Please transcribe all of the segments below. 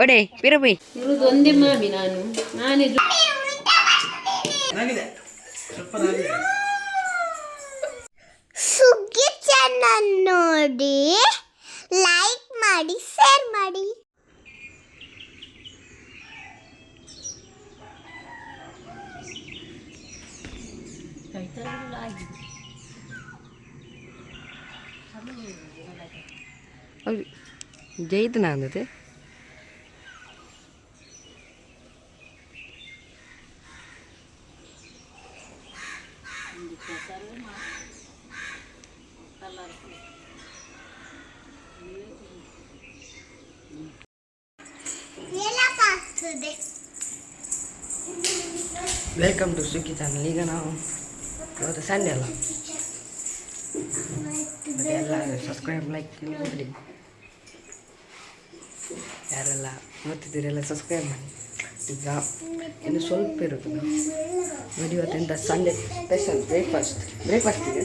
ಒಡೆ ಪಿರಬಿ ಇರುದು ಒಂದೇ ಮಾಮಿ ನಾನು. ನಾನಿದು ಸುಗ್ಗಿ ಚಾನಲ್ ನೋಡಿ ಲೈಕ್ ಮಾಡಿ ಶೇರ್ ಮಾಡಿ. ಜೈತನ ಅಂದತೆ ಎಲ್ಲ ಆಗ್ತದೆ ವೆಲ್ಕಮ್ ಟು ಸುಗ್ಗಿ ಚಾನಲ್ ಈಗ ನಾವು ಇವತ್ತು ಸಂಡೇ ಅಲ್ಲ ಮತ್ತೆ ಎಲ್ಲ ಸಬ್ಸ್ಕ್ರೈಬ್ ಲೈಕ್ ಮಾಡಿ ಯಾರೆಲ್ಲ ನೋಡ್ತಿದ್ದೀರೆಲ್ಲ ಸಬ್ಸ್ಕ್ರೈಬ್ ಮಾಡಿ ಈಗ ಇನ್ನು ಸ್ವಲ್ಪ ಇರುತ್ತೆ ನೋಡಿ ಇವತ್ತೆಂತ ಸಂಡೇ ಸ್ಪೆಷಲ್ ಬ್ರೇಕ್ಫಾಸ್ಟ್ ಬ್ರೇಕ್ಫಾಸ್ಟಿಗೆ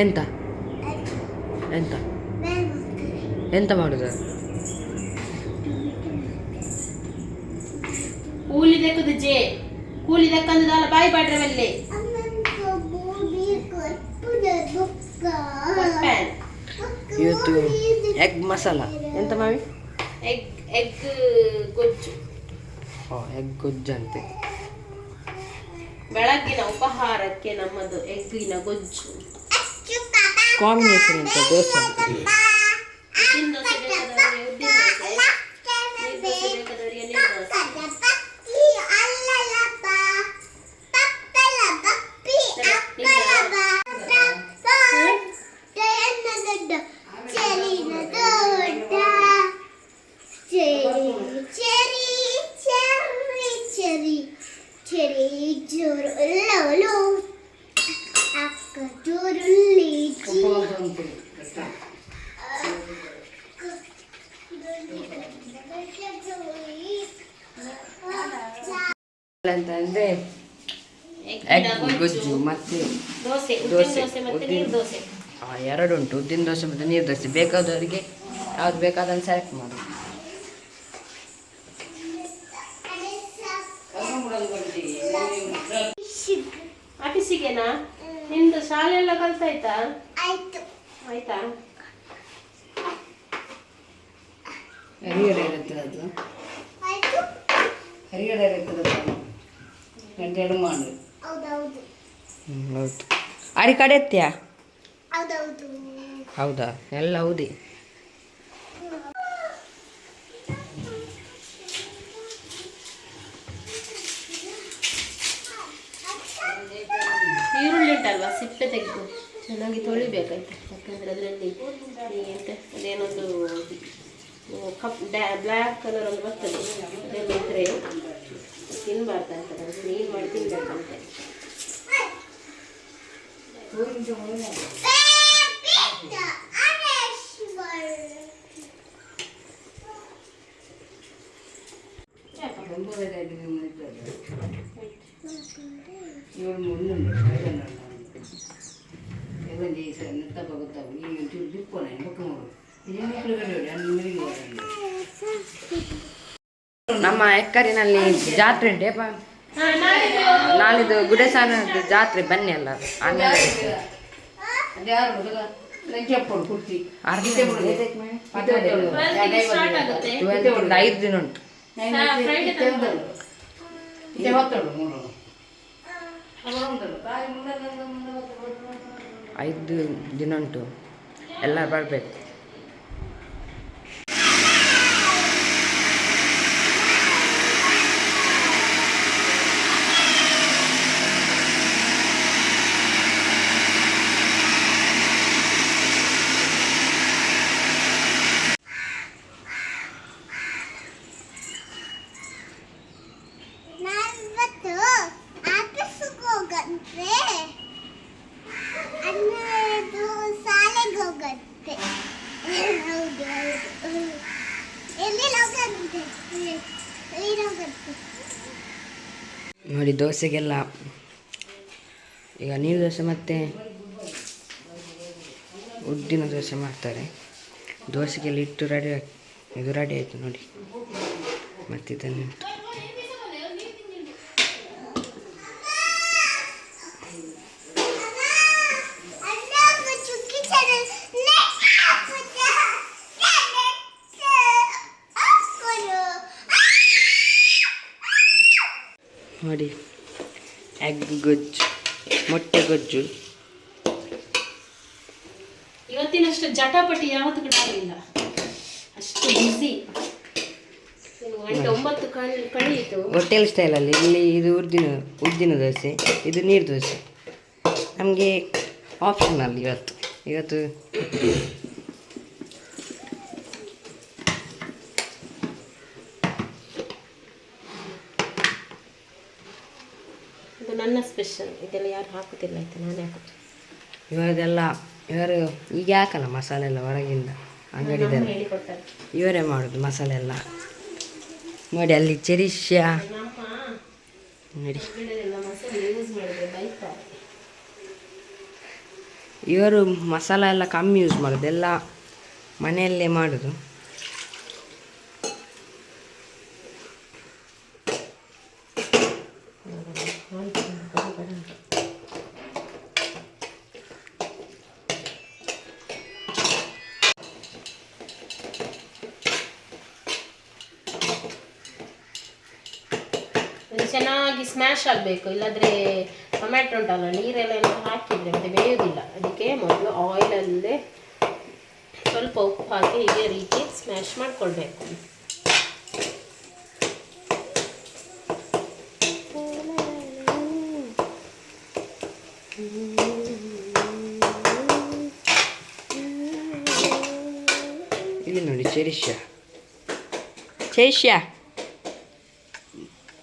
ಎಂತ ಎಂತ? ಎಂತ ಮಾಡುದು? ಕೂಲಿ ದಕ್ಕದ ಜೆ. ಕೂಲಿ ದಕ್ಕಂದಲ್ಲ ಬಾಯಿ ಪಾಡ್ರೆ ಬಲ್ಲೆ ಪ್ಯಾನ್ ಇವತ್ತು ಎಗ್ ಮಸಾಲ ಎಂತ ಮಾವಿ? ಎಗ್ ಎಗ್ ಗೊಜ್ಜು. ಓ ಎಗ್ ಗೊಜ್ಜಂತೆ ಬೆಳಗ್ಗಿನ ಉಪಹಾರಕ್ಕೆ ನಮ್ಮದು ಎಗ್ಗಿನ ಗೊಜ್ಜು. ಕಾಂಬಿನೇಷನ್ ಅಂತ ದೋಸೆ ಉದ್ದಿನ ದೋಸೆ ಬೇಕಾದವರಿಗೆ ಉದ್ದಿನ ದೋಸೆ ಅಂತಂದ್ರೆ ಎಗ್ ಗೊಜ್ಜು ಮತ್ತೆ ದೋಸೆ ಉದ್ದಿನ ದೋಸೆ, ಎರಡು ಉಂಟು ಉದ್ದಿನ ದೋಸೆ ಮತ್ತು ನೀರು ದೋಸೆ ಬೇಕಾದವರಿಗೆ ಯಾವ್ದು ಬೇಕಾದನ್ನು ಸೆಲೆಕ್ಟ್ ಮಾಡಿ ಆಫೀಸಿಗೆನಾ ನಿಮ್ದು ಶಾಲೆ ಎಲ್ಲ ಕಲ್ತಾಯ್ತಾ ಆಯ್ತು ಆಯ್ತಾ ಹರಿಗಡೆ ಇರುತ್ತದೆ ಅದು ಇರುತ್ತದೆ ಗಂಟೆರಡು ಮಾಡಿ ಹೌದು. ಅರಿ ಕಡೆ ಎತ್ತ್ಯಾ? ಹೌದಾ? ಎಲ್ಲ ಹೌದಿ. ಈರುಳ್ಳಿ ಉಂಟಲ್ವಾ? ಸಿಪ್ಪೆ ತೆಗೆದು. ಚೆನ್ನಾಗಿ ತೊಳಿಬೇಕಾಯ್ತು. ಯಾಕಂದ್ರೆ ಅದರಲ್ಲಿ ಎಂತ ಅದೇನೊಂದು ಕಪ್ ಬ್ಲ್ಯಾಕ್ ಕಲರ್ ಒಂದು ಬರ್ತದೆ. ಅದೆಲ್ಲ ಇದ್ರೆ ತಿನ್ನಬಾರ್ದಂತ ಕ್ಲೀನ್ ಮಾಡಿ ತಿನ್ಬೇಕಂತೆ ಇವರು ಮುಂದೆ ఎవరు చేశారు ఎంత పగుతావు ఈ తిప్పుకోనే పక్క ಇದೇನು ನಮ್ಮ ಎಕ್ಕರಿನಲ್ಲಿ ಜಾತ್ರೆ ಉಂಟೇಪ ಹಾ, ನಾಳಿದ್ದು ಗುಡಸಾನ ಜಾತ್ರೆ ಬನ್ನಿ ಅಲ್ಲ ಆಮೇಲೆ ಟ್ವೆಲ್ತ್ಗೆ ಸ್ಟಾರ್ಟ್ ಆಗುತ್ತೆ. ಇವತ್ತಿಂದ ಐದು ದಿನ ಉಂಟು. ಐದು ದಿನ ಉಂಟು. ಎಲ್ಲ ಬರಬೇಕು. ದೋಸೆಗೆಲ್ಲ. ಈಗ ನೀರು ದೋಸೆ ಮತ್ತು ಉದ್ದಿನ ದೋಸೆ ಮಾಡ್ತಾರೆ. ದೋಸೆಗೆಲ್ಲ ಇಟ್ಟು ರೆಡಿ ಇದು ರೆಡಿ ಆಯಿತು ನೋಡಿ. ಮತ್ತು ಇದನ್ನು ನೋಡಿ. ಎಗ್ ಗೊಜ್ಜು ಮೊಟ್ಟೆ ಗೊಜ್ಜು. ಇವತ್ತಿನಷ್ಟು ಜಟಾಪಟಿ ಯಾವತ್ತೂ ಕೂಡ ಆಗಲಿಲ್ಲ ಅಷ್ಟು ಬಿಸಿ ಒಂಬತ್ತು ಕಳ್ ಕಳೆಯಿತು ಹೋಟೆಲ್ ಸ್ಟೈಲಲ್ಲಿ ಇಲ್ಲಿ ಇದು ಉದ್ದಿನ ಉದ್ದಿನ ದೋಸೆ ಇದು ನೀರು ದೋಸೆ. ನಮಗೆ ಆಪ್ಷನಲ್ ಇವತ್ತು. ಇವತ್ತು ಇದು ನನ್ನ ಸ್ಪೆಷಲ್ ಇದೆಲ್ಲ ಯಾರು ಹಾಕುತ್ತಿಲ್ಲ ಆಯ್ತು? ನಾನೇ ಹಾಕುತ್ತೆ ಇವರದೆಲ್ಲ ಇವರು ಈಗ ಯಾಕಲ್ಲ ಮಸಾಲೆ ಎಲ್ಲ ಹೊರಗಿಂದ ಅಂಗಡಿದೆಲ್ಲ? ಹೇಳಿಕೊಡ್ತಾರೆ ಇವರೇ ಮಾಡೋದು ಮಸಾಲೆ ಎಲ್ಲ. ನೋಡಿ ಅಲ್ಲಿ ಚೆರಿಷ್ಯ ನೋಡಿ. ಇವರು ಮಸಾಲ ಎಲ್ಲ ಕಮ್ಮಿ ಯೂಸ್ ಮಾಡೋದು ಎಲ್ಲ ಮನೆಯಲ್ಲೇ ಮಾಡೋದು ಇದು ಚೆನ್ನಾಗಿ ಸ್ಮ್ಯಾಶ್ ಆಗಬೇಕು. ಇಲ್ಲಾಂದರೆ ಟೊಮ್ಯಾಟೊ ಉಂಟಲ್ಲ ನೀರೆಲ್ಲ ಏನೋ ಹಾಕಿದರೆ ಮತ್ತೆ ಬೇಯೋದಿಲ್ಲ. ಅದಕ್ಕೆ ಮೊದಲು ಆಯಿಲಲ್ಲೇ ಸ್ವಲ್ಪ ಉಪ್ಪು ಹಾಕಿ ಇದೇ ರೀತಿ ಸ್ಮ್ಯಾಶ್ ಮಾಡಿಕೊಳ್ಬೇಕು. ಇಲ್ಲಿ ನೋಡಿ ಚೆರಿಷ್ಯ ಚೆರಿಷ್ಯ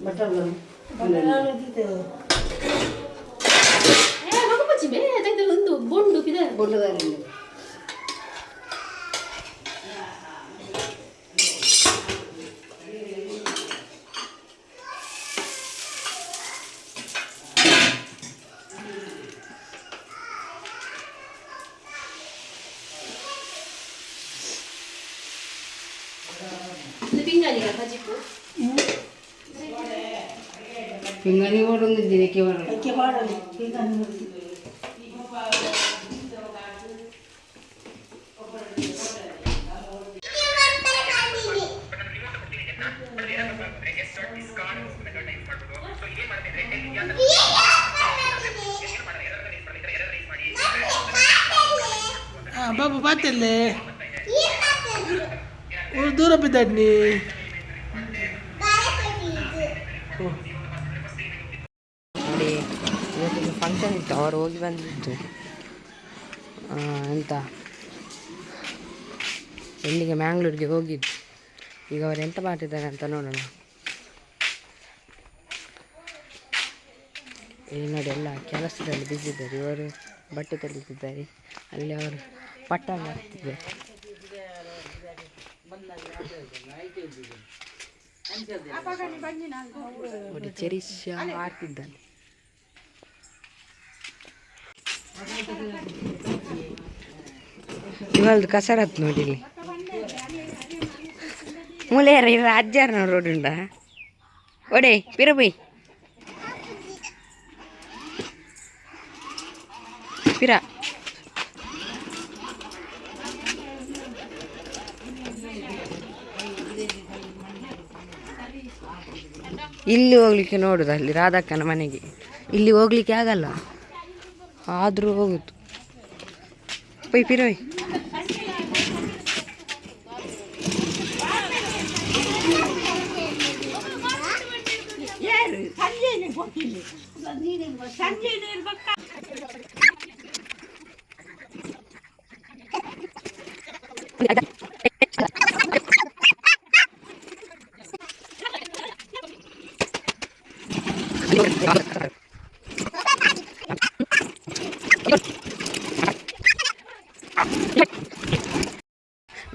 મટન બનાવવાનું દીધું ఏ నాకు పచ్చి మే అదైతే ఉండు బొండు పిద గుండుగారండి 빈간이가 가지고 ಪಿಂಗನಿ ಓಡೊಂದು ದಿನಕ್ಕೆ ಬರೋದು ಆ, ಬಾಬು ಬಾತಲ್ಲೇ ಊರು ದೂರ ಬಿದ್ದಣ್ಣಿ ಫಂಕ್ಷನ್ ಇತ್ತು ಅವರು ಹೋಗಿ ಬಂದಿತ್ತು ಎಂತ? ಎಲ್ಲಿಗೆ? ಮ್ಯಾಂಗ್ಳೂರಿಗೆ ಹೋಗಿದ್ದು. ಈಗ ಅವ್ರು ಎಂತ ಮಾಡ್ತಿದ್ದಾರೆ ಅಂತ ನೋಡೋಣ. ಇಲ್ಲಿ ನೋಡಿ ಎಲ್ಲ ಕೆಲಸದಲ್ಲಿ ಬಿದ್ದಿದ್ದಾರೆ ಇವರು ಬಟ್ಟೆ ತೆಗೆದಿದ್ದಾರೆ. ಅಲ್ಲಿ ಅವರು ಪಟ್ಟಣ ಹಾಕ್ತಿದ್ದಾರೆ ನೋಡಿ ಮಾಡ್ತಿದ್ದಾನೆ ಇವಾಗ ಕಸರತ್ ನೋಡಿ ಇಲ್ಲಿ ಮೂಲೆಯರ ಇರ ಅಜ್ಜಾರ ರೋಡ್ ಒಡೆ, ಪಿರಬೈ. ಪಿರ. ಇಲ್ಲಿ ಹೋಗ್ಲಿಕ್ಕೆ ನೋಡುದು ಅಲ್ಲಿ ರಾಧಕ್ಕನ ಮನೆಗೆ? ಇಲ್ಲಿ ಹೋಗ್ಲಿಕ್ಕೆ ಆಗಲ್ಲ? ಆದರೂ ಹೋಗುದು ಪೈ ಪಿರೋಯ್ ಸಂಜೆ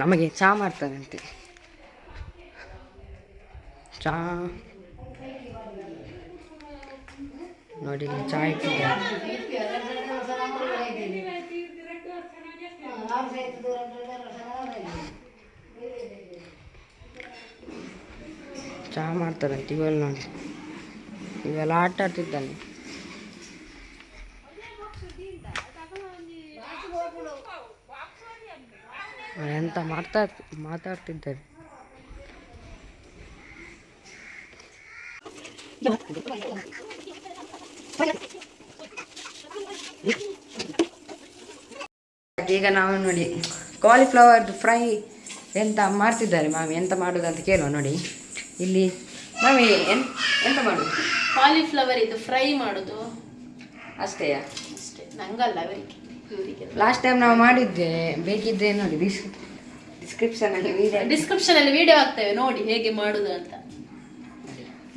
ನಮಗೆ ಚಹಾ ಮಾಡ್ತಾರಂತೆ. ಚಹಾ ನೋಡಿ ಇಟ್ಟಿದ್ದಾರೆ ಚಹಾ ಮಾಡ್ತಾರಂತೆ ಇವೆಲ್ಲ ನೋಡಿ. ಇವೆಲ್ಲ ಆಟ ಆಡ್ತಿದ್ದಾನೆ. ಎಂತ ಮಾಡ್ತಾ ಮಾತಾಡ್ತಿದ್ದಾರೆ ಈಗ ನಾವು ನೋಡಿ ಕಾಲಿಫ್ಲವರ್ದು ಫ್ರೈ ಎಂತ ಮಾಡ್ತಿದ್ದಾರೆ ಮಾಮಿ? ಎಂತ ಮಾಡೋದು ಅಂತ ಕೇಳುವ ನೋಡಿ. ಇಲ್ಲಿ ಮಾಮಿ ಎಂತ ಮಾಡೋದು? ಕಾಲಿಫ್ಲವರ್ ಇದು ಫ್ರೈ ಮಾಡೋದು. ಅಷ್ಟೇ ಅಷ್ಟೇ. ನಂಗಲ್ಲ ಲಾಸ್ಟ್ ಟೈಮ್ ನಾವು ಮಾಡಿದ್ದೆ ಬೇಕಿದ್ದೆ ನೋಡಿ ವೀಡಿಯೋ ಡಿಸ್ಕ್ರಿಪ್ಷನ್ ಅಲ್ಲಿ ವಿಡಿಯೋ ಹಾಕ್ತೇವೆ ನೋಡಿ ಹೇಗೆ ಮಾಡುದು ಅಂತ.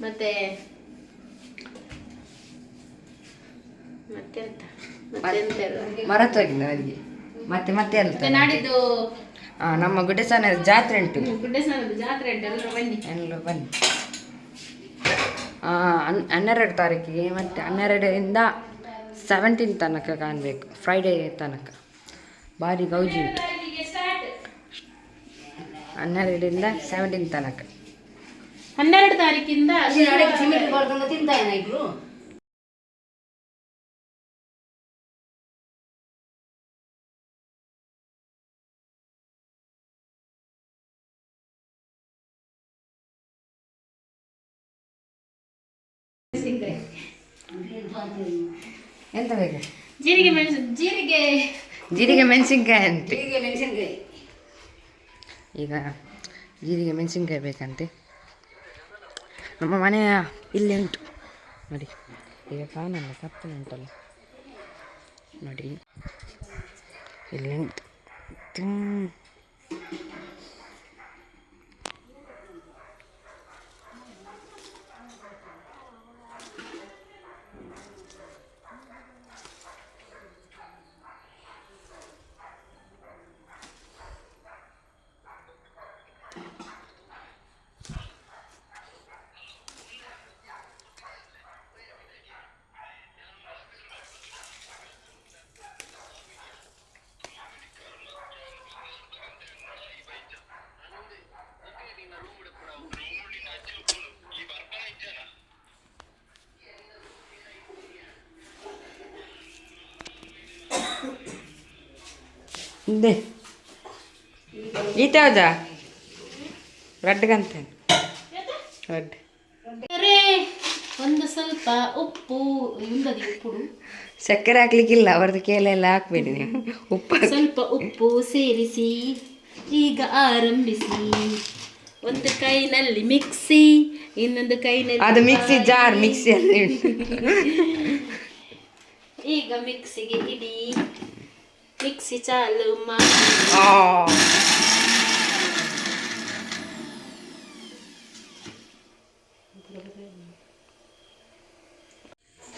ಮತ್ತೆ ಮತ್ತೆಂತ ಅಲ್ಲಿ ಮರತೋಗಿಲ್ಲ ಅವರಿಗೆ ಮತ್ತೆ ಮತ್ತೆ ಅಲ್ಲ ನಾಡಿದ್ದು ನಮ್ಮ ಗುಡ್ಡೆಸನ ಜಾತ್ರೆ ಉಂಟು. ಗುಡ್ಡೇಸ್ನಾನದ್ದು ಜಾತ್ರೆ ಉಂಟು ಎಲ್ಲರೂ ಬನ್ನಿ. ಎಲ್ಲ ಬನ್ನಿ. ಹನ್ನೆರಡು ತಾರೀಕಿಗೆ ಮತ್ತೆ ಹನ್ನೆರಡರಿಂದ ಸೆವೆಂಟೀನ್ ತನಕ ಕಾಣಬೇಕು ಫ್ರೈಡೇ ತನಕ. ಭಾರಿ ಗೌಜಿ ಉಂಟು. ಹನ್ನೆರಡರಿಂದ ಸೆವೆಂಟೀನ್ ತನಕ. ಹನ್ನೆರಡು ತಾರೀಕಿಂದ ಎಂತ ಬೇಕು? ಜೀರಿಗೆ ಮೆಣಸು ಜೀರಿಗೆ ಜೀರಿಗೆ ಮೆಣಸಿನ್ಕಾಯಿ ಅಂತೆ. ಈಗ ಜೀರಿಗೆ ಮೆಣಸಿನ್ಕಾಯಿ ಬೇಕಂತೆ. ನಮ್ಮ ಮನೆಯ ಇಲ್ಲಿ ಉಂಟು. ನೋಡಿ, ಈಗ ಕಾಣಲ್ಲ ಕತ್ತಲೆ ಉಂಟಲ್ಲ. ನೋಡಿ, ಇಲ್ಲಿ ಉಂಟು. ತುಂಬ ಇದೆ ಈತ ಹೌದಾ ರೆಡ್ಗಂತೆ ರೆಡ್ ಒಂದು ಸ್ವಲ್ಪ ಉಪ್ಪು ಸಕ್ಕರೆ ಹಾಕ್ಲಿಕ್ಕಿಲ್ಲ ಅವ್ರದ್ದು ಕೇಲೆಲ್ಲ ಹಾಕ್ಬೇಡಿ ನೀವು. ಉಪ್ಪು ಸ್ವಲ್ಪ ಉಪ್ಪು ಸೇರಿಸಿ ಈಗ ಆರಂಭಿಸಿ. ಒಂದು ಕೈನಲ್ಲಿ ಮಿಕ್ಸಿ ಇನ್ನೊಂದು ಕೈನಲ್ಲಿ ಅದು ಮಿಕ್ಸಿ ಜಾರ್ ಮಿಕ್ಸಿಯಲ್ಲಿ ಈಗ ಮಿಕ್ಸಿಗೆ ಇಡಿ ಚಾಲು ಮಾಡಿ ಆ.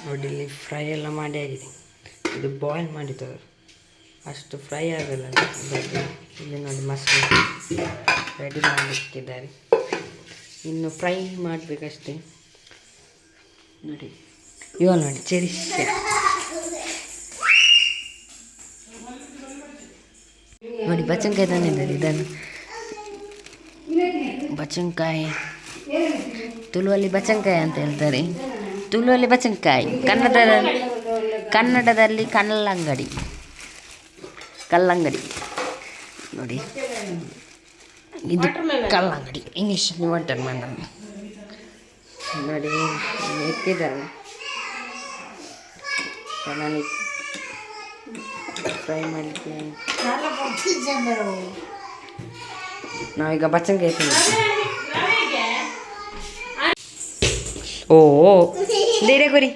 ನೋಡಿ ಇಲ್ಲಿ ಫ್ರೈ ಎಲ್ಲ ಮಾಡಿ ಆಗಿದೆ. ಇದು ಬಾಯ್ಲ್ ಮಾಡಿದ್ದವರು ಅಷ್ಟು ಫ್ರೈ ಆಗಲ್ಲ ಇಲ್ಲಿ ನೋಡಿ ಮಸಾಲೆ ರೆಡಿ ಮಾಡಿಟ್ಟಿದ್ದಾರೆ. ಇನ್ನು ಫ್ರೈ ಮಾಡಬೇಕಷ್ಟೇ. ನೋಡಿ, ಇವಾಗ ನೋಡಿ ಚೆರಿಸ್ ನೋಡಿ ಬಚ್ಚಂಕಾಯಿ ತಂದಿದ್ದಾರೆ ಇದನ್ನು ಬಚ್ಚಂಕಾಯಿ ತುಳುವಲ್ಲಿ ಬಚ್ಚಂಕಾಯಿ ಅಂತ ಹೇಳ್ತಾರೆ. ತುಳುವಲ್ಲಿ ಬಚ್ಚಂಕಾಯಿ ಕನ್ನಡದಲ್ಲಿ ಕನ್ನಡದಲ್ಲಿ ಕಲ್ಲಂಗಡಿ. ಕಲ್ಲಂಗಡಿ. ನೋಡಿ. ಇದು ಕಲ್ಲಂಗಡಿ. ಇಂಗ್ಲೀಷ್ ವಾಟರ್ ಮೆಲನ್ ನೋಡಿ ಎತ್ತಿದ್ದಾರೆ ಫ್ರೈ ಮಾಡಲಿಕ್ಕೆ ನಾವೀಗ ಬಚ್ಚಂಗೆ ಓ ಧೈರ್ಯ ಗುರಿ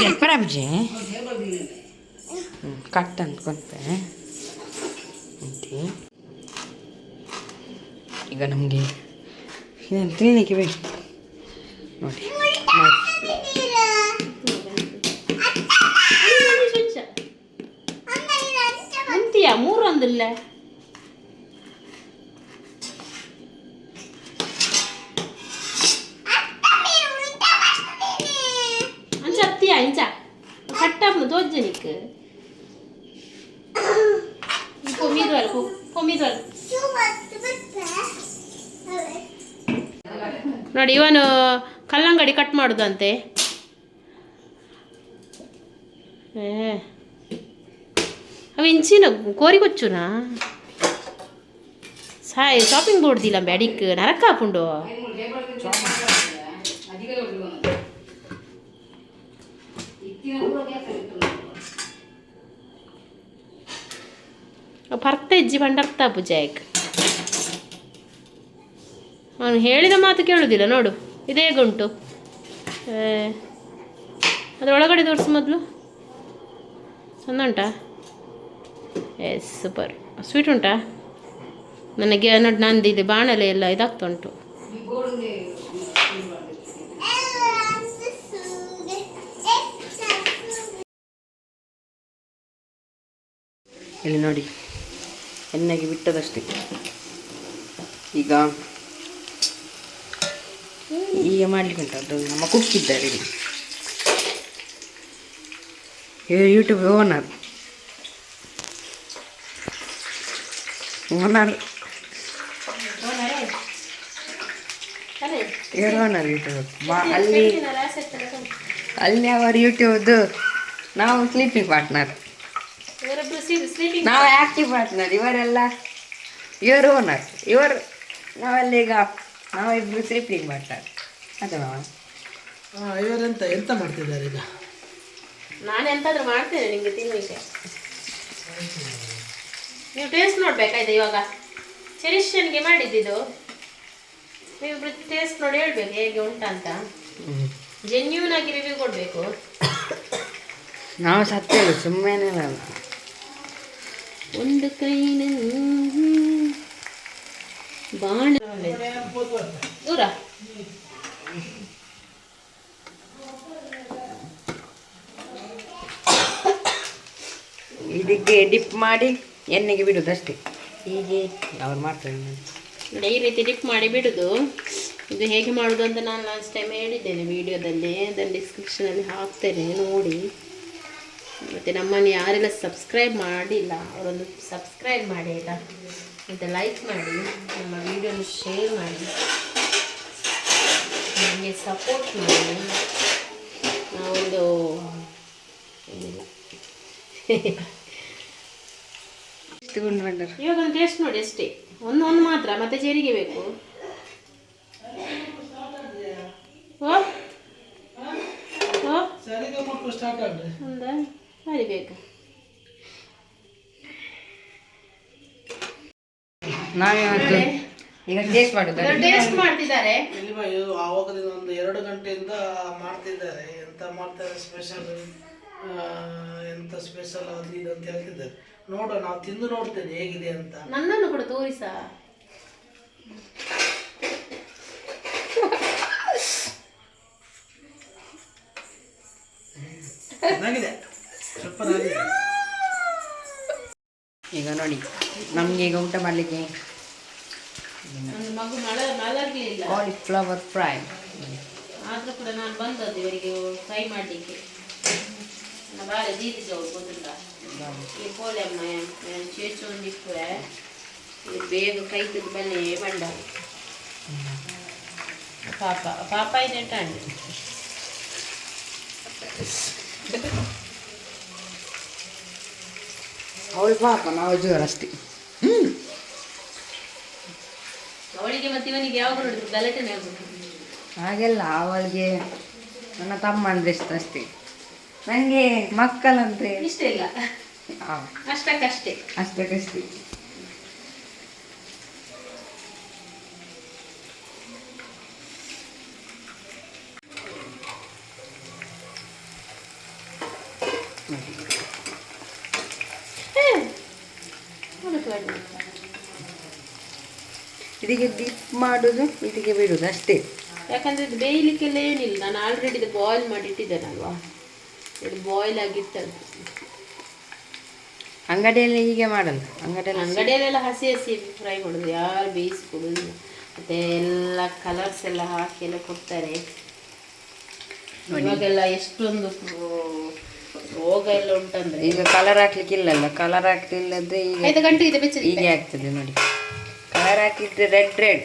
ಜಲ್ಪರ ಬುಜಿ ಹ್ಞೂ ಕಟ್ ಅಂದ್ಕೊಂತೆ ಅಂತಿ ಈಗ ನಮಗೆ ಇದನ್ನು ತಿನ್ನಲಿಕ್ಕೆ ಬೇಕು. ನೋಡಿ. ಅಂತೀಯ ಮೂರು ಒಂದಿಲ್ಲ ಅಂಚ ಅತ್ತಿಯ ಇಂಚ ಕಟ್ಟಾಪ್ನು ತೋಜ್ಜನಿಕ್ ಕೊಮ್ಮಿದ್ವಲ್ಲ ಕೊಮ್ಮಿದ್ವಲ್ಲ ನೋಡಿ ಇವನು ಕಲ್ಲಂಗಡಿ ಕಟ್ ಮಾಡುದಂತೆ ಏ ಅವ ಇಂಚಿನ ಕೋರಿಗೊಚ್ಚುನಾ ಸಾಯ್ ಶಾಪಿಂಗ್ ಬೋರ್ಡ್ದಿಲ್ಲ ಬ್ಯಾಡಿಕ್ ನರಕ ಹಾಪುಂಡು ಪರ್ತ ಇಜ್ಜಿ ಬಂಡರ್ತ ಪೂಜಾಯಕ್ ಅವನು ಹೇಳಿದ ಮಾತು ಕೇಳುವುದಿಲ್ಲ ನೋಡು ಇದೇ ಗುಂಟು ಅದ್ರ ಒಳಗಡೆ ತೋರಿಸು ಮೊದಲು ಚಂದ ಉಂಟಾ ಎಸ್ ಸೂಪರ್ ಸ್ವೀಟ್ ಉಂಟಾ? ನನಗೆ ನೋಡಿ ನಂದು ಇದು, ಬಾಣಲೆ ಎಲ್ಲ ಇದಾಗ್ತಾ ಉಂಟು. ಇಲ್ಲಿ ನೋಡಿ, ಎಣ್ಣೆಗೆ ಬಿಟ್ಟದಷ್ಟೇ. ಈಗ ಈಗ ಮಾಡಲಿಕ್ಕೆ ಉಂಟು ನಮ್ಮ ಕುಕ್ಕಿದ್ದಾರೆ ಇಲ್ಲಿ. ಯೂಟ್ಯೂಬ್ ಓನರ್ ಓನರ್ ಇವರು ಓನರ್ ಯೂಟ್ಯೂಬ್ ಅಲ್ಲಿ ಅಲ್ಲಿ ಅವರು ಯೂಟ್ಯೂಬ್ದು ನಾವು ಸ್ಲೀಪಿಂಗ್ ಪಾರ್ಟ್ನರ್ ನಾವು ಆ್ಯಕ್ಟಿವ್ ಪಾರ್ಟ್ನರ್ ಇವರೆಲ್ಲ ಇವರು ಓನರ್ ಇವರು ನಾವಲ್ಲೀಗ ಈಗ ನಾವಿಬ್ರು ಸ್ಲೀಪಿಂಗ್ ಪಾರ್ಟ್ನರ್ ಅದೇ ಮಾವ ಹಾಂ ಇವರೆಂತ ಎಂತ ಮಾಡ್ತಿದ್ದಾರೆ ಈಗ? ನಾನು ಎಂತಾದ್ರೂ ಮಾಡ್ತೇನೆ ನಿಮಗೆ ತಿನ್ನಿಕ್ಕೆ ನೀವು ಟೇಸ್ಟ್ ನೋಡ್ಬೇಕಾಯ್ತು ಇವಾಗ? ಚೆರಿಷನ್ಗೆ ಮಾಡಿದ್ದಿದ್ದು ನೀವು ಟೇಸ್ಟ್ ನೋಡಿ ಹೇಳ್ಬೇಕು ಹೇಗೆ ಉಂಟಂತ ಅಂತ. ಜೆನ್ಯೂನ್ ಆಗಿ ರಿವ್ಯೂ ಕೊಡಬೇಕು. ನಾವು ಸತ್ತೇವೆ ಸುಮ್ಮನೆ ಒಂದು ಕೈನ ಬಾಣ ದೂರ. ಇದಕ್ಕೆ ಡಿಪ್ ಮಾಡಿ. ಎಣ್ಣೆಗೆ ಬಿಡುದು ಅಷ್ಟೇ. ಹೀಗೆ ಅವ್ರು ಮಾಡ್ತಾರೆ ನೋಡಿ. ಈ ರೀತಿ ಡಿಪ್ ಮಾಡಿ ಬಿಡುದು. ಇದು ಹೇಗೆ ಮಾಡೋದು ಅಂತ ನಾನು ಲಾಸ್ಟ್ ಟೈಮ್ ಹೇಳಿದ್ದೇನೆ ವಿಡಿಯೋದಲ್ಲಿ. ಅದನ್ನು ಡಿಸ್ಕ್ರಿಪ್ಷನಲ್ಲಿ ಹಾಕ್ತೇನೆ ನೋಡಿ. ಮತ್ತು ನಮ್ಮನ್ನು ಯಾರೆಲ್ಲ ಸಬ್ಸ್ಕ್ರೈಬ್ ಮಾಡಿಲ್ಲ, ಅವರೊಂದು ಸಬ್ಸ್ಕ್ರೈಬ್ ಮಾಡಿ ಆಯಿತಾ? ಮತ್ತು ಲೈಕ್ ಮಾಡಿ, ನಮ್ಮ ವಿಡಿಯೋನ ಶೇರ್ ಮಾಡಿ. ನಮಗೆ ಸಪೋರ್ಟ್ ಮಾಡಿ. ನಾವೊಂದು ಏನಿಲ್ಲ ತಗೊಂಡು ಬಂದರು ಇವಾಗ ಒಂದು ಟೇಸ್ಟ್ ನೋಡಿ ಅಷ್ಟೇ. ಒಂದು ಒಂದು ಮಾತ್ರ ಮತ್ತೆ ಜೀರಿಗೆ ಬೇಕು. ಓ? ಓ? ಒಂದ ಬೇಕು. ನಾವಿವತ್ತು ಈಗ ಟೇಸ್ಟ್ ಮಾಡೋದು? ಟೇಸ್ಟ್ ಮಾಡ್ತಿದ್ದಾರೆ. ಇಲ್ಲಿ ಆವಾಗದಿಂದ ಒಂದು ಎರಡು ಗಂಟೆಯಿಂದ ಮಾಡ್ತಿದ್ದಾರೆ. ಎಂತ ಮಾಡ್ತಾರೆ ಸ್ಪೆಷಲ್ ಎಂತ ಸ್ಪೆಷಲ್ ಅದು ಇದು ಅಂತ ಹೇಳ್ತಿದ್ದಾರೆ. ನೋಡುವ ನಾವು ತಿಂದು ನೋಡ್ತೇನೆ ಹೇಗಿದೆ ಅಂತ. ನನ್ನನ್ನು ಕೂಡ ತೋರಿಸ? ಚೆನ್ನಾಗಿದೆ. ಈಗ ನೋಡಿ ನಮಗೆ ಈಗ ಊಟ ಮಾಡಲಿಕ್ಕೆ? ನನ್ನ ಮಗು ಮಲ ಮಲಗಲಿಲ್ಲ ಕಾಲಿಫ್ಲವರ್ ಫ್ರೈ ಆದ್ರೂ ಕೂಡ ನಾನು ಬಂದದ್ದು ಇವರಿಗೆ ಫ್ರೈ ಮಾಡಲಿಕ್ಕೆ. ನನ್ನ ಬಾಳೆ ದೀದಿ ಜೋಡು ಗೊತ್ತಿಲ್ಲ ಈ ಕೋಳಿ ಅಮ್ಮ ಚೇಚು ಒಂದು ಇಪ್ಪುರೆ ಇದು ಬೇಗ ಕೈ ತೆಗೆದು ಬನ್ನಿ ಬಂಡ ಪಾಪ ಪಾಪ ಇದೆ ಟಂಡು ಅವಳು ಪಾಪ ನಾವು ಜೋರು ಅಷ್ಟೇ ಅವಳಿಗೆ ಮತ್ತೆ ಇವನಿಗೆ ಯಾವಾಗ ನೋಡಿದ್ರು ಗಲಾಟೆನೇ ಆಗುತ್ತೆ ಹಾಗೆಲ್ಲ ಅವಳಿಗೆ ನನ್ನ ತಮ್ಮ ಅಂದ್ರೆ ಇಷ್ಟ ಅಷ್ಟೇ ನನಗೆ ಮಕ್ಕಳಂದ್ರೆ ಇಷ್ಟ ಇಲ್ಲ. ಅಷ್ಟಕ್ಕಷ್ಟೇ. ಅಷ್ಟಕ್ಕಷ್ಟೇ. ಇದಕ್ಕೆ ಡಿಪ್ ಮಾಡೋದು ಇದಕ್ಕೆ ಬಿಡುದು ಅಷ್ಟೇ. ಯಾಕಂದ್ರೆ ಇದು ಬೇಯಲಿಕ್ಕೆಲ್ಲ ಏನಿಲ್ಲ. ನಾನು ಆಲ್ರೆಡಿ ಇದು ಬಾಯ್ಲ್ ಮಾಡಿ ಇಟ್ಟಿದ್ದೇನಲ್ವಾ ಇದು ಬಾಯ್ಲ್ ಆಗಿಟ್ಟದ್ದು ಅಂಗಡಿಯಲ್ಲಿ ಹೀಗೆ ಮಾಡಲ್ಲ ಅಂಗಡಿಯಲ್ಲಿ ಅಂಗಡಿಯಲ್ಲೆಲ್ಲ ಹಸಿ ಹಸಿ ಫ್ರೈ ಮಾಡೋದು ಯಾರು ಬೇಯಿಸ್ಕೊಡೋದು ಮತ್ತೆ ಎಲ್ಲ ಕಲರ್ಸ್ ಎಲ್ಲ ಹಾಕಿ ಎಲ್ಲ ಕೊಡ್ತಾರೆ. ಇವಾಗೆಲ್ಲ ಎಷ್ಟೊಂದು ರೋಗ ಎಲ್ಲ ಉಂಟಂದ್ರೆ. ಈಗ ಕಲರ್ ಹಾಕ್ಲಿಕ್ಕೆ ಇಲ್ಲಲ್ಲ ಕಲರ್ ಹಾಕ್ಲಿಲ್ಲದ್ರೆ ಈಗ ಗಂಟೆ ಇದೆ ಹೀಗೆ ಆಗ್ತದೆ ನೋಡಿ. ಕಲರ್ ಹಾಕಿದ್ರೆ ರೆಡ್ ರೆಡ್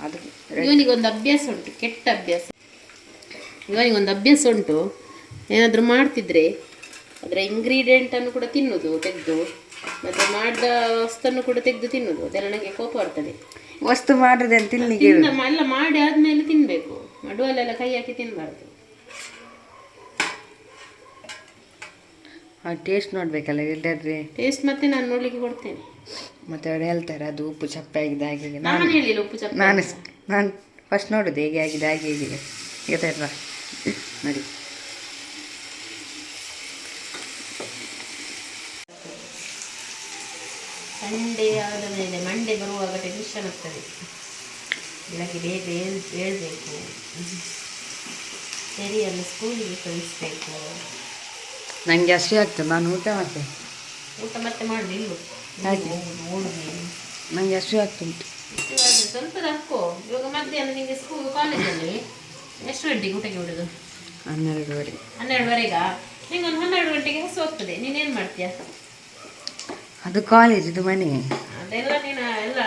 ಅದು ಇವನಿಗೊಂದು ಅಭ್ಯಾಸ ಉಂಟು ಕೆಟ್ಟ ಅಭ್ಯಾಸ. ಇವನಿಗೊಂದು ಅಭ್ಯಾಸ ಉಂಟು. ಏನಾದರೂ ಮಾಡ್ತಿದ್ರೆ ಅದರ ಇಂಗ್ರೀಡಿಯೆಂಟನ್ನು ಕೂಡ ತಿನ್ನೋದು ತೆಗೆದು ಮತ್ತು ಮಾಡಿದ ವಸ್ತುವನ್ನು ಕೂಡ ತೆಗೆದು ತಿನ್ನೋದು ಅದೆಲ್ಲ ನನಗೆ ಕೋಪ ಬರ್ತದೆ. ವಸ್ತು ಮಾಡಿದೆ ಅಂತ ಎಲ್ಲ ಮಾಡಿ ಆದ್ಮೇಲೆ ತಿನ್ನಬೇಕು ಮಡುವಲ್ಲೆಲ್ಲ ಕೈ ಹಾಕಿ ತಿನ್ನಬಾರ್ದು ಟೇಸ್ಟ್ ನೋಡ್ಬೇಕಲ್ಲ ಇಲ್ಲದ್ರೆ ಟೇಸ್ಟ್ ಮತ್ತೆ ನಾನು ನೋಡ್ಲಿಕ್ಕೆ ಕೊಡ್ತೇನೆ. ಮತ್ತೆ ಅವ್ರು ಹೇಳ್ತಾರೆ ಅದು ಉಪ್ಪು ಚಪ್ಪೆ ಆಗಿದೆ ಹಾಗೆ. ನಾನು ಹೇಳಿಲ್ಲ ಉಪ್ಪು ಚಪ್ಪೆ. ನಾನು ನಾನು ಫಸ್ಟ್ ನೋಡೋದು ಹೇಗೆ ಆಗಿದೆ ಹಾಗೆ ಹೇಗಿದೆ ನೋಡಿ. ಆದ ಮೇಲೆ ಮಂಡೆ ಬರುವಾಗ ಟೆನ್ಷನ್ ಆಗ್ತದೆ. ಬೆಳಗ್ಗೆ ಬೇಗ ಏಳ್ ಹೇಳ್ಬೇಕು ಸರಿಯನ್ನು ಸ್ಕೂಲಿಗೆ ಕಳಿಸ್ಬೇಕು. ನನಗೆ ಹಸಿ ಆಗ್ತದೆ. ನಾನು ಊಟ ಮಾಡ್ತೇನೆ. ಊಟ ಮತ್ತೆ ಮಾಡಿ ಇಲ್ಲು ಓಡುದು ನನಗೆ ಹಸಿ ಆಗ್ತುಂಟು ಸ್ವಲ್ಪ ತಕ್ಕೋ ಇವಾಗ ಮಧ್ಯಾಹ್ನ ನಿಮಗೆ ಸ್ಕೂಲ್ ಕಾಲೇಜಲ್ಲಿ ಎಷ್ಟು ಗಂಟೆಗೆ ಊಟಕ್ಕೆ ಬಿಡೋದು ಹನ್ನೆರಡುವರೆ ಹನ್ನೆರಡುವರೆಗಾ? ನಿಂಗೊಂದು ಹನ್ನೆರಡು ಗಂಟೆಗೆ ಹಸು ಹೋಗ್ತದೆ ನೀನೇನು ಮಾಡ್ತೀಯಾ? ಅದು ಕಾಲೇಜ್ ಇದು ಮನೆ. ಅದೆಲ್ಲ ನೀನು ಎಲ್ಲ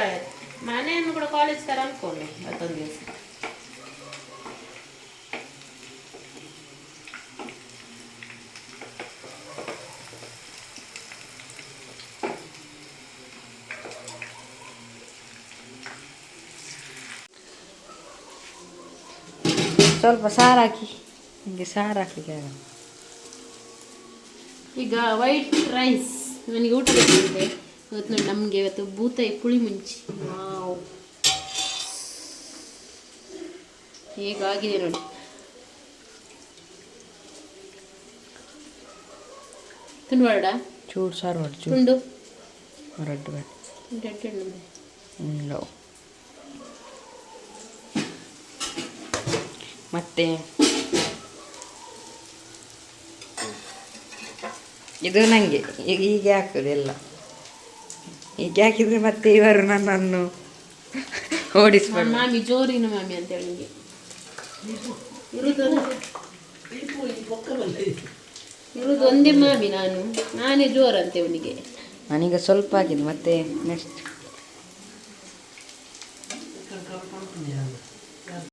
ಮನೆಯನ್ನು ಕೂಡ ಕಾಲೇಜ್ ಥರ ಅನ್ಕೊಂಡೆ ಮತ್ತೊಂದು ದಿವಸ. ಸ್ವಲ್ಪ ಸಾರು ಹಾಕಿ. ನಿಮಗೆ ಸಾರು ಹಾಕಲಿಕ್ಕೆ ಈಗ ವೈಟ್ ರೈಸ್ ನನಗೆ ಊಟ ಬೇಕಿದೆ ಇವತ್ತು ನೋಡಿ ನಮಗೆ ಇವತ್ತು ಬೂತಾಯಿ ಪುಳಿ ಮುಂಚಿ. ನಾವು ಹೇಗಾಗಿದೆ ನೋಡಿ. ತುಂಡುವಾಡ ಚೂರು ಸಾರು ಮಾಡಿ ಚೂಂಡು. ತುಂಡು. ಹೊರಡ್ಡು ಬೇಡ ಮತ್ತೆ ಇದು ನನಗೆ ಈಗ ಹೀಗೆ ಹಾಕೋದು ಎಲ್ಲ. ಹೀಗೆ ಹಾಕಿದರೆ ಮತ್ತೆ ಇವರು ನನ್ನನ್ನು ಓಡಿಸ್ಬೋದು. ಮಾಮಿ ಜೋರಿನ ಮಾಮಿ ಅಂತ ಹೇಳಿ ಒಂದೇ ಮಾಮಿ ನಾನು ನಾನೇ ಜೋರಂತೆ ಅವನಿಗೆ. ನಾನೀಗ ಸ್ವಲ್ಪ ಆಗಿದೆ ಮತ್ತೆ ನೆಕ್ಸ್ಟ್